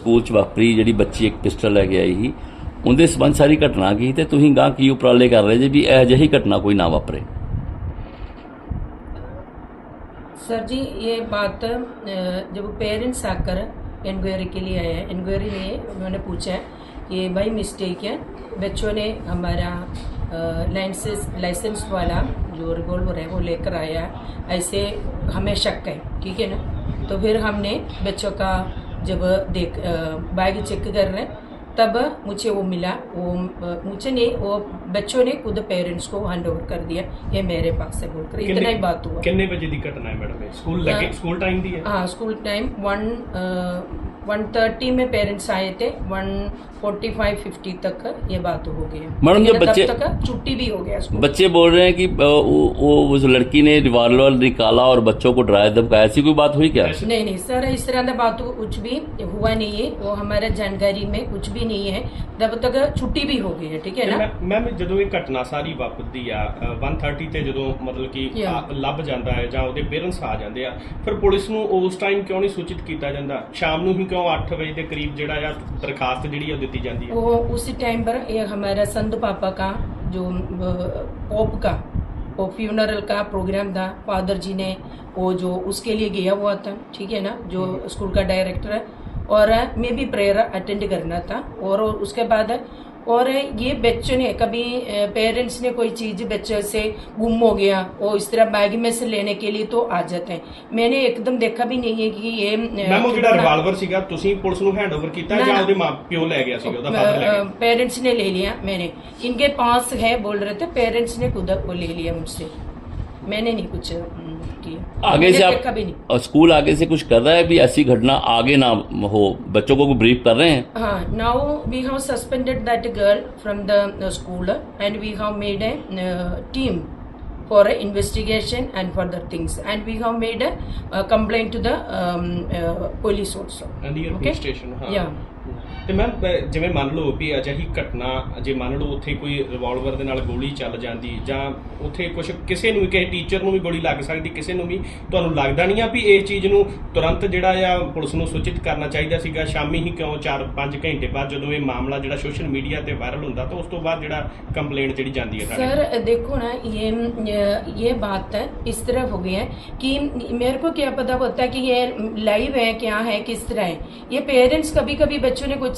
school ਚ ਵਾਪਰੀ ਜਿਹੜੀ ਬੱਚੀ ਇੱਕ ਪਿਸਟਲ ਲੈ ਕੇ ਆਈ ਸੀ ਉਹਦੇ ਸਬੰਧ ਸਾਰੀ ਘਟਨਾ ਕੀ ਤੇ ਤੁਸੀਂ ਗਾਂ ਕੀ ਉਪਰਾਲੇ ਕਰ ਰਹੇ ਜੇ ਵੀ ਇਹ ਜਿਹੀ ਘਟਨਾ ਕੋਈ ਨਾ ਵਾਪਰੇ सर जी ये बात जब पेरेंट्स आकर इंक्वायरी के लिए आए हैं इंक्वायरी में उन्होंने पूछा है कि भाई मिस्टेक है बच्चों ने हमारा लाइसेंस लाइसेंस वाला जो रिवॉल्वर है वो लेकर आया ऐसे हमें शक है ठीक है ना तो फिर हमने बच्चों का जब देख बैग चेक कर रहे तब मुझे वो मिला वो मुझे नहीं वो बच्चों ने खुद पेरेंट्स को हैंड ओवर कर दिया ये मेरे पास से बोलकर इतना ही बात हुआ कितने बजे की घटना है मैडम स्कूल लगे स्कूल टाइम दी है हाँ school time one one thirty में पेरेंट्स आए थे वन फोर्टी फाइव फिफ्टी तक ये बात हो गई मैडम जब बच्चे तक छुट्टी भी हो गया बच्चे बोल रहे हैं कि वो उस लड़की ने रिवाल्वर निकाला और बच्चों को डराया धमकाया ऐसी कोई बात हुई क्या नहीं नहीं सर इस तरह की बात कुछ भी हुआ नहीं है वो हमारे जानकारी में कुछ भी नहीं है जब तक छुट्टी भी हो गई है ठीक है ना मैम ਜਦੋਂ ਇਹ ਘਟਨਾ ਸਾਰੀ ਵਾਪਰਦੀ ਆ 130 ਤੇ ਜਦੋਂ ਮਤਲਬ ਕਿ ਲੱਭ ਜਾਂਦਾ ਹੈ ਜਾਂ ਉਹਦੇ ਪੇਰੈਂਟਸ ਆ ਜਾਂਦੇ ਆ ਫਿਰ ਪੁਲਿਸ ਨੂੰ ਉਸ ਟਾਈਮ ਕਿਉਂ ਨਹੀਂ ਸੂਚਿਤ ਕੀਤਾ ਜਾਂਦਾ ਸ਼ਾਮ ਨੂੰ ਹੀ ਕਿਉਂ 8 ਵਜੇ ਦੇ ਕਰੀਬ ਜਿਹੜਾ ਆ ਦਰਖਾਸਤ ਜਿਹੜੀ ਆ ਉਹ ਦਿੱਤੀ ਜਾਂਦੀ ਹੈ ਉਹ ਉਸੇ ਟਾਈਮ ਪਰ ਇਹ ਹਮਾਰਾ ਸੰਧ ਪਾਪਾ ਕਾ ਜੋ ਪੋਪ ਕਾ का ਫਿਊਨਰਲ फ्यूनरल ਪ੍ਰੋਗਰਾਮ ਦਾ ਫਾਦਰ ਜੀ ਨੇ ਉਹ ਜੋ ਉਸਕੇ ਲਈ ਗਿਆ गया ਤਾਂ ਠੀਕ ਹੈ ਨਾ ਜੋ ਸਕੂਲ स्कूल ਡਾਇਰੈਕਟਰ ਹੈ ਔਰ और अ, मैं भी प्रेयर अटेंड करना था और ये बच्चों ने कभी पेरेंट्स ने कोई चीज़ बच्चे से गुम हो गया और इस तरह बैग में से लेने के लिए तो ਆ ਜਾਂਦੇ ਮੈਨੇ ਇੱਕਦਮ ਦੇਖਾ ਵੀ ਨਹੀਂ ਹੈ ਕਿ ਇਹ ਮੈਮ ਉਹ ਜਿਹੜਾ ਰਿਵਾਲਵਰ ਸੀਗਾ ਤੁਸੀਂ ਪੁਲਿਸ ਨੂੰ ਹੈਂਡਓਵਰ ਕੀਤਾ ਜਾਂ ਉਹਦੇ ਮਾਪਿਓ ਲੈ ਗਿਆ ਸੀਗਾ ਉਹਦਾ ਫਾਦਰ ਲੈ ਗਿਆ पेरेंट्स ने ले लिया मैंने इनके पास है बोल रहे थे पेरेंट्स ने खुद ले लिया मुझसे मैंने नहीं कुछ चुकी है आगे से आप कभी नहीं स्कूल आगे से कुछ कर रहा है अभी ऐसी घटना आगे ना हो बच्चों को ब्रीफ कर रहे हैं हाँ now we have suspended that girl from the school and we have made a team for investigation and for things and we have made a complaint to the police also okay ਤੇ ਮੈਂ ਜਿਵੇਂ ਮੰਨ ਲਓ ਵੀ ਅਜਿਹੀ ਘਟਨਾ ਜੇ ਮੰਨ ਲਓ ਉੱਥੇ ਕੋਈ ਰਿਵਾਲਵਰ ਦੇ ਨਾਲ ਗੋਲੀ ਚੱਲ ਜਾਂਦੀ ਜਾਂ ਉੱਥੇ ਕੁਝ ਕਿਸੇ ਨੂੰ ਵੀ ਕਿਸੇ ਟੀਚਰ ਨੂੰ ਵੀ ਗੋਲੀ ਲੱਗ ਸਕਦੀ ਕਿਸੇ ਨੂੰ ਵੀ ਤੁਹਾਨੂੰ ਲੱਗਦਾ ਨਹੀਂ ਆ ਵੀ ਇਹ ਚੀਜ਼ ਨੂੰ ਤੁਰੰਤ ਜਿਹੜਾ ਆ ਪੁਲਿਸ ਨੂੰ ਸੂਚਿਤ ਕਰਨਾ ਚਾਹੀਦਾ ਸੀਗਾ ਸ਼ਾਮੀ ਹੀ ਕਿਉਂ 4-5 ਘੰਟੇ ਬਾਅਦ ਜਦੋਂ ਇਹ ਮਾਮਲਾ ਜਿਹੜਾ ਸੋਸ਼ਲ ਮੀਡੀਆ ਤੇ ਵਾਇਰਲ ਹੁੰਦਾ ਤਾਂ ਉਸ ਤੋਂ ਬਾਅਦ ਜਿਹੜਾ ਕੰਪਲੇਂਟ ਜਿਹੜੀ ਜਾਂਦੀ ਹੈ ਸਰ ਦੇਖੋ ਨਾ ਇਹ ਇਹ ਬਾਤ ਇਸ ਤਰ੍ਹਾਂ ਹੋ ਗਈ ਹੈ ਕਿ ਮੇਰ ਕੋ को ਪਤਾ ਹੁੰਦਾ ਕਿ ਇਹ ਲਾਈਵ ਹੈ लाइव है ਹੈ ਕਿਸ ਤਰ੍ਹਾਂ ਇਹ ਪੇਰੈਂਟਸ ਕبھی ਕبھی ਬੱਚੋ कभी बच्चों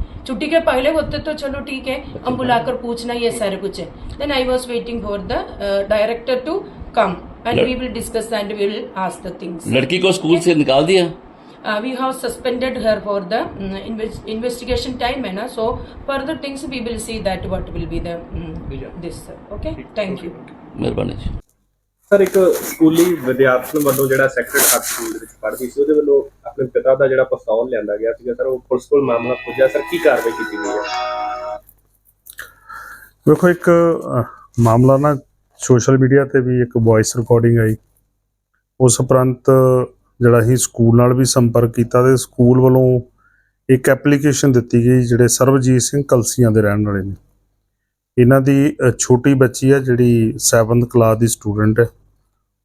छुट्टी के पहले होते तो चलो ठीक है हम बुलाकर पूछना ये सारे कुछ है then I was waiting for the director to come and we will discuss and we will ask the things लड़की को स्कूल से निकाल दिया uh, we have suspended her for the um, inve- investigation time and so further things we will see that what will be the um, this okay thank you ਮਿਹਰਬਾਨੀ ਜੀ sir ਇੱਕ ਸਕੂਲੀ ਵਿਦਿਆਰਥਣ ਵੱਲੋਂ ਜਿਹੜਾ ਸੈਕਟਰ 8 ਸਕੂਲ ਵਿੱਚ ਪੜ੍ਹਦੀ ਸੀ ਉਹਦੇ ਵੱਲੋਂ ਆਪਣੇ ਪਿਤਾ ਦਾ ਜਿਹੜਾ ਪਸਤੌਲ ਲਿਆਂਦਾ ਗਿਆ ਸੀਗਾ ਸਰ ਉਹ ਪੁਲਿਸ ਕੋਲ ਮਾਮਲਾ ਪੁੱਜਿਆ ਸਰ ਕੀ ਕਾਰਵਾਈ ਕੀਤੀ ਗਈ ਹੈ ਵੇਖੋ ਇੱਕ ਮਾਮਲਾ ਨਾ ਸੋਸ਼ਲ ਮੀਡੀਆ ਤੇ ਵੀ ਇੱਕ ਵੌਇਸ ਰਿਕਾਰਡਿੰਗ ਆਈ ਉਸ ਉਪਰੰਤ ਜਿਹੜਾ ਹੀ ਸਕੂਲ ਨਾਲ ਵੀ ਸੰਪਰਕ ਕੀਤਾ ਤੇ ਸਕੂਲ ਵੱਲੋਂ ਇੱਕ ਐਪਲੀਕੇਸ਼ਨ ਦਿੱਤੀ ਗਈ ਜਿਹੜੇ ਸਰਵਜੀਤ ਸਿੰਘ ਕਲਸੀਆਂ ਦੇ ਰਹਿਣ ਵਾਲੇ ਨੇ ਇਹਨਾਂ ਦੀ ਛੋਟੀ ਬੱਚੀ ਆ ਜਿਹੜੀ 7th ਕਲਾਸ ਦੀ ਸਟੂਡੈਂਟ ਹੈ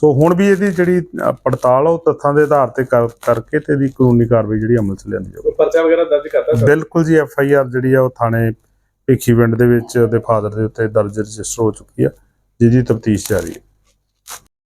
ਸੋ ਹੁਣ ਵੀ ਇਹਦੀ ਜਿਹੜੀ ਪੜਤਾਲ ਉਹ ਤੱਥਾਂ ਦੇ ਆਧਾਰ ਤੇ ਕਰਕੇ ਤੇ ਇਹਦੀ ਕਾਨੂੰਨੀ ਕਾਰਵਾਈ ਜਿਹੜੀ ਅਮਲ 'ਚ ਲਿਆਂਦੀ ਜਾਵੇ ਪਰਚਾ ਵਗੈਰਾ ਦਰਜ ਕਰਤਾ ਬਿਲਕੁਲ ਜੀ ਐਫ ਆਈ ਆਰ ਜਿਹੜੀ ਆ ਉਹ ਥਾਣੇ ਭੇਖੀ ਦੇ ਵਿੱਚ ਉਹਦੇ ਫਾਦਰ ਦੇ ਉੱਤੇ ਦਰਜ ਰਜਿਸਟਰ ਹੋ ਚੁੱਕੀ ਆ ਜਿਹਦੀ ਤਫਤੀਸ਼ ਜਾਰੀ ਹੈ